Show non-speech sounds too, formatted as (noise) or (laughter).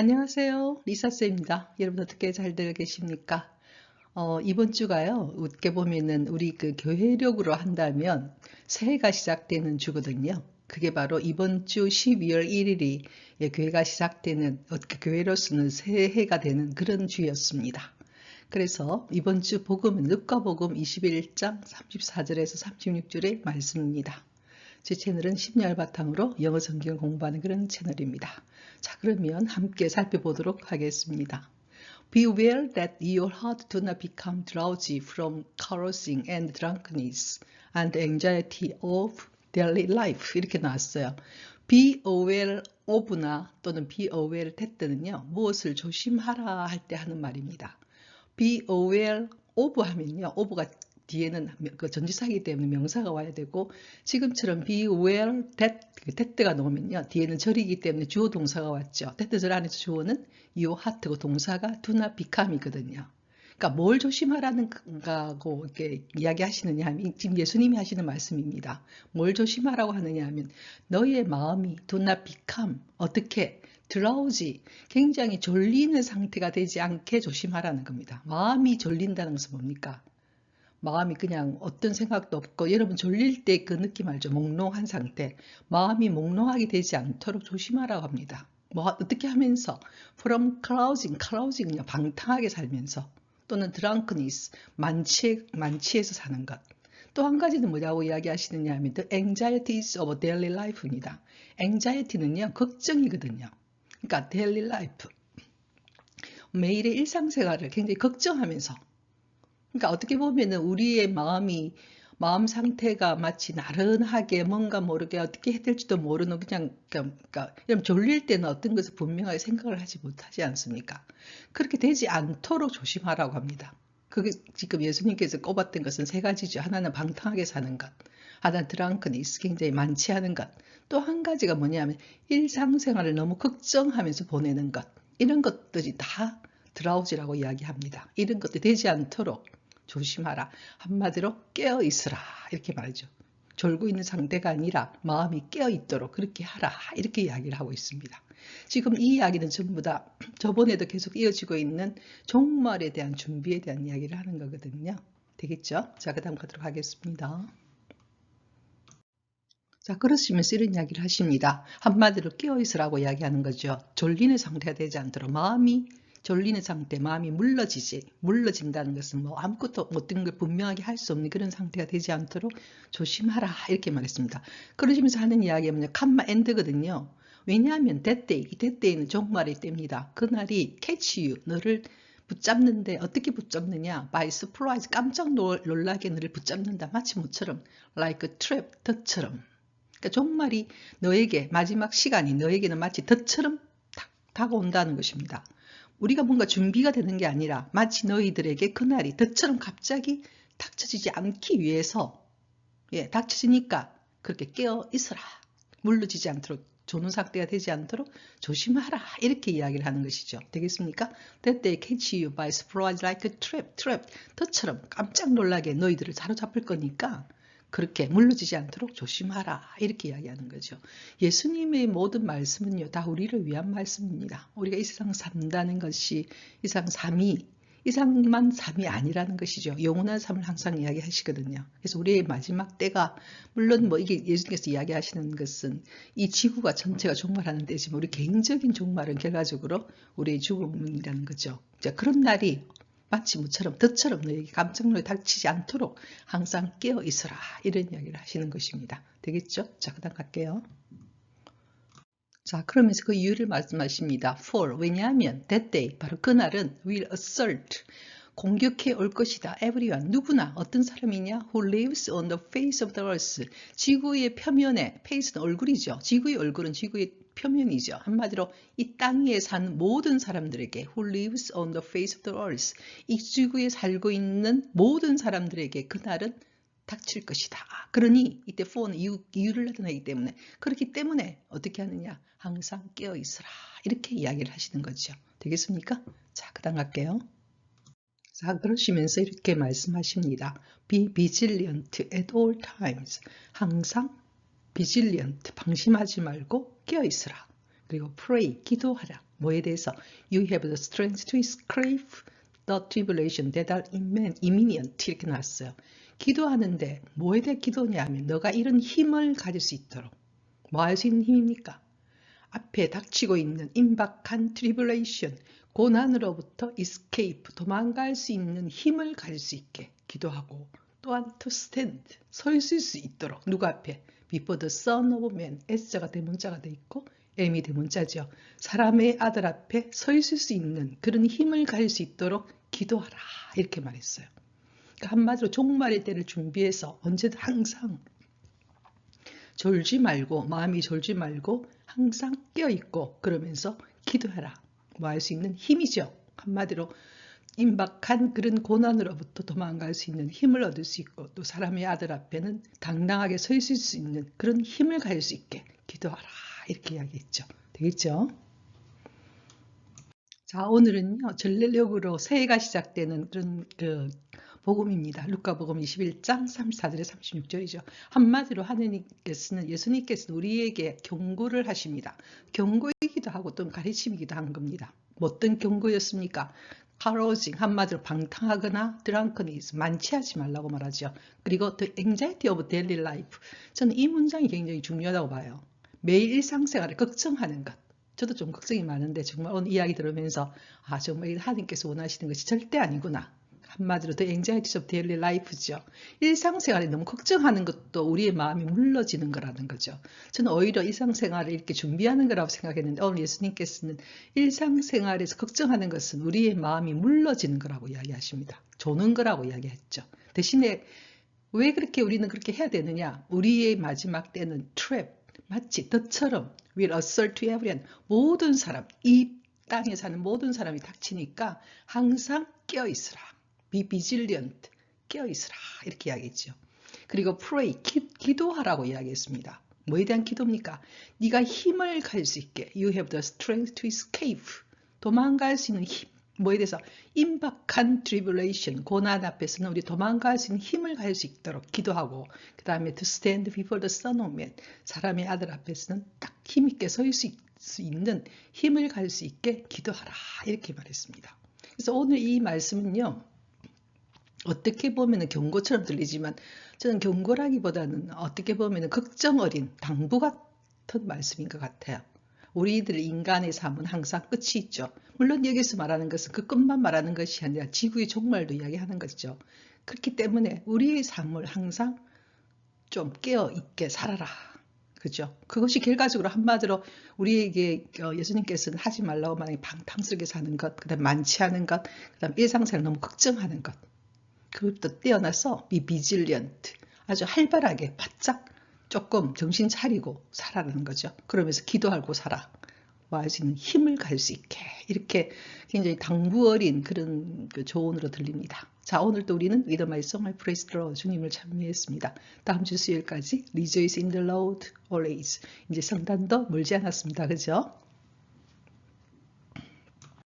안녕하세요. 리사쌤입니다. 여러분 어떻게 잘들 계십니까? 어, 이번 주가요, 웃게 보면은 우리 그 교회력으로 한다면 새해가 시작되는 주거든요. 그게 바로 이번 주 12월 1일이 예, 교회가 시작되는, 어떻게 교회로서는 새해가 되는 그런 주였습니다. 그래서 이번 주 복음은 늑과 복음 21장 34절에서 36절의 말씀입니다. 제 채널은 10년 바탕으로 영어 성경 공부하는 그런 채널입니다. 자, 그러면 함께 살펴보도록 하겠습니다. Beware that your heart do not become drowsy from carousing and drunkenness and anxiety of daily life. 이렇게 나왔어요. Be aware of나 또는 be aware that는요. 무엇을 조심하라 할 때 하는 말입니다. Be aware of 하면요. of가 뒤에는 그 전지사이기 때문에 명사가 와야 되고 지금처럼 be aware that 그 that가 나오면요 뒤에는 절이기 때문에 주어 동사가 왔죠. that 절 안에서 주어는 your heart고 동사가 do not become이거든요. 그러니까 뭘 조심하라는 가고 이렇게 이야기하시느냐 하면 지금 예수님이 하시는 말씀입니다. 뭘 조심하라고 하느냐 하면 너의 마음이 do not become 어떻게 드라우지 굉장히 졸리는 상태가 되지 않게 조심하라는 겁니다. 마음이 졸린다는 것은 뭡니까? 마음이 그냥 어떤 생각도 없고 여러분 졸릴 때 그 느낌 알죠? 몽롱한 상태. 마음이 몽롱하게 되지 않도록 조심하라고 합니다. 뭐 어떻게 하면서 from carousing, 그냥 방탕하게 살면서 또는 drunkenness, 만취, 만취해서 사는 것. 또 한 가지는 뭐냐고 이야기하시느냐 하면 the anxieties of daily life입니다. anxiety는요 걱정이거든요. 그러니까 daily life 매일의 일상생활을 굉장히 걱정하면서 그러니까 어떻게 보면은 우리의 마음이 마음 상태가 마치 나른하게 뭔가 모르게 어떻게 해야 될지도 모르는 그냥 그러니까 졸릴 때는 어떤 것을 분명하게 생각을 하지 못하지 않습니까? 그렇게 되지 않도록 조심하라고 합니다. 그게 지금 예수님께서 꼽았던 것은 세 가지죠. 하나는 방탕하게 사는 것, 하나는 드랑크니스 굉장히 만취하는 것, 또 한 가지가 뭐냐면 일상생활을 너무 걱정하면서 보내는 것, 이런 것들이 다 드라우지라고 이야기합니다. 이런 것들이 되지 않도록 조심하라. 한마디로 깨어 있으라. 이렇게 말이죠. 졸고 있는 상태가 아니라 마음이 깨어 있도록 그렇게 하라. 이렇게 이야기를 하고 있습니다. 지금 이 이야기는 전부 다 (clears throat) 저번에도 계속 이어지고 있는 종말에 대한 준비에 대한 이야기를 하는 거거든요. 되겠죠? 자, 그 다음 가도록 하겠습니다. 자, 그러시면서 이런 이야기를 하십니다. 한마디로 깨어있으라고 이야기하는 거죠. 졸리는 상태가 되지 않도록 마음이 졸리는 상태, 마음이 물러지지, 물러진다는 것은 뭐 아무것도 어떤 걸 분명하게 할 수 없는 그런 상태가 되지 않도록 조심하라 이렇게 말했습니다. 그러시면서 하는 이야기가 뭐냐, 캄마 엔드거든요. 왜냐하면 대때, 이 대때에는 종말의 때입니다. 그날이 you, 너를 붙잡는데 어떻게 붙잡느냐? by surprise, 깜짝 놀라게 너를 붙잡는다. 마치 모처럼 like a trap, 덫처럼. 그러니까 종말이 너에게 마지막 시간이 너에게는 마치 덫처럼 다가온다는 것입니다. 우리가 뭔가 준비가 되는 게 아니라 마치 너희들에게 그날이 덫처럼 갑자기 닥쳐지지 않기 위해서 예, 닥쳐지니까 그렇게 깨어 있어라. 물러지지 않도록 조는 상태가 되지 않도록 조심하라. 이렇게 이야기를 하는 것이죠. 되겠습니까? That they catch you by surprise like a trap, trap. 덫처럼 깜짝 놀라게 너희들을 사로잡을 거니까 그렇게 물러지지 않도록 조심하라 이렇게 이야기하는 거죠. 예수님의 모든 말씀은요 다 우리를 위한 말씀입니다. 우리가 이 세상 산다는 것이 이 세상 삶이 이상만 삶이 아니라는 것이죠. 영원한 삶을 항상 이야기하시거든요. 그래서 우리의 마지막 때가 물론 뭐 이게 예수님께서 이야기하시는 것은 이 지구가 전체가 종말하는 때지만 우리 개인적인 종말은 결과적으로 우리의 죽음이라는 거죠. 자, 그런 날이 마치 무처럼 덫처럼 너에게 놀래 닥치지 않도록 항상 깨어 있어라 이런 이야기를 하시는 것입니다. 되겠죠? 자, 그 다음 갈게요. 자, 그러면서 그 이유를 말씀하십니다. For, 왜냐하면 that day, 바로 그날은 will assert, 공격해 올 것이다. everyone, 누구나 어떤 사람이냐? who lives on the face of the earth, 지구의 표면에, face는 얼굴이죠. 지구의 얼굴은 지구의 표면이죠. 한마디로 이 땅 위에 사는 모든 사람들에게 who lives on the face of the earth 이 지구에 살고 있는 모든 사람들에게 그날은 닥칠 것이다. 그러니 이때 for는 이유, 이유를 나타내기 때문에 그렇기 때문에 어떻게 하느냐 항상 깨어 있으라 이렇게 이야기를 하시는 거죠. 되겠습니까? 자, 그 다음 갈게요. 자, 그러시면서 이렇게 말씀하십니다. Be vigilant at all times. 항상 vigilant, 방심하지 말고 깨어 있으라. 그리고 pray, 기도하라. 뭐에 대해서? You have the strength to escape the tribulation that are imminent 이렇게 나왔어요. 기도하는데 뭐에 대해 기도냐 하면 너가 이런 힘을 가질 수 있도록 뭐 할 수 있는 힘입니까? 앞에 닥치고 있는 임박한 트리블레이션, 고난으로부터 escape, 도망갈 수 있는 힘을 가질 수 있게 기도하고 또한 to stand, 서 있을 수 있도록 누구 앞에 before the son of man, S자가 대문자가 돼 있고 M이 대문자죠. 사람의 아들 앞에 서 있을 수 있는 그런 힘을 가질 수 있도록 기도하라 이렇게 말했어요. 그러니까 한마디로 종말의 때를 준비해서 언제든 항상 졸지 말고 마음이 졸지 말고 항상 깨어 있고 그러면서 기도해라. 뭐 할 수 있는 힘이죠. 한마디로 임박한 그런 고난으로부터 도망갈 수 있는 힘을 얻을 수 있고 또 사람의 아들 앞에는 당당하게 서 있을 수 있는 그런 힘을 가질 수 있게 기도하라 이렇게 이야기했죠. 되겠죠? 자 오늘은요 전례력으로 새해가 시작되는 그런 그 복음입니다. 루카복음 21장 34절에 36절이죠. 한마디로 하느님께서는 예수님께서는 우리에게 경고를 하십니다. 경고이기도 하고 또 가르침이기도 한 겁니다. 뭐 어떤 경고였습니까? Carousing 한마디로 방탕하거나 drunkenness 만취하지 말라고 말하죠. 그리고 the anxiety of daily life 저는 이 문장이 굉장히 중요하다고 봐요. 매일 일상생활을 걱정하는 것. 저도 좀 걱정이 많은데 정말 오늘 이야기 들으면서 아 정말 하나님께서 원하시는 것이 절대 아니구나. 한마디로 the anxieties of daily life죠. 일상생활에 너무 걱정하는 것도 우리의 마음이 물러지는 거라는 거죠. 저는 오히려 일상생활을 이렇게 준비하는 거라고 생각했는데 오늘 예수님께서는 일상생활에서 걱정하는 것은 우리의 마음이 물러지는 거라고 이야기하십니다. 조는 거라고 이야기했죠. 대신에 왜 그렇게 우리는 그렇게 해야 되느냐? 우리의 마지막 때는 trap, 마치 덫처럼 will assert to everyone 모든 사람, 이 땅에 사는 모든 사람이 닥치니까 항상 깨어 있으라. Be vigilant, 깨어있으라. 이렇게 이야기했죠. 그리고 pray, 기, 도하라고 이야기했습니다. 뭐에 대한 기도입니까? 네가 힘을 가질 수 있게. You have the strength to escape. 도망갈 수 있는 힘. 뭐에 대해서? 임박한 tribulation. 고난 앞에서는 우리 도망갈 수 있는 힘을 가질 수 있도록 기도하고 그 다음에 to stand before the son of man. 사람의 아들 앞에서는 딱 힘있게 서 있을 수 있는 힘을 가질 수 있게 기도하라. 이렇게 말했습니다. 그래서 오늘 이 말씀은요 어떻게 보면 경고처럼 들리지만 저는 경고라기보다는 어떻게 보면 걱정 어린 당부 같은 말씀인 것 같아요. 우리들 인간의 삶은 항상 끝이 있죠. 물론 여기서 말하는 것은 그 끝만 말하는 것이 아니라 지구의 종말도 이야기하는 것이죠. 그렇기 때문에 우리의 삶을 항상 좀 깨어 있게 살아라. 그죠? 그것이 결과적으로 한마디로 우리에게 어, 예수님께서는 하지 말라고 만약에 방탕스럽게 사는 것, 그 다음 많지 않은 것, 그 다음 일상생활 너무 걱정하는 것. 그것도 떼어나서 이 비질리언트 아주 활발하게 바짝 조금 정신 차리고 살아라는 거죠. 그러면서 기도하고 살아. 와수 있는 힘을 갈 수 있게 이렇게 굉장히 당부 어린 그런 그 조언으로 들립니다. 자 오늘도 우리는 I Praise the Lord 주님을 찬미했습니다. 다음 주 수요일까지 Rejoice in the Lord 이제 성단도 멀지 않았습니다. 그죠?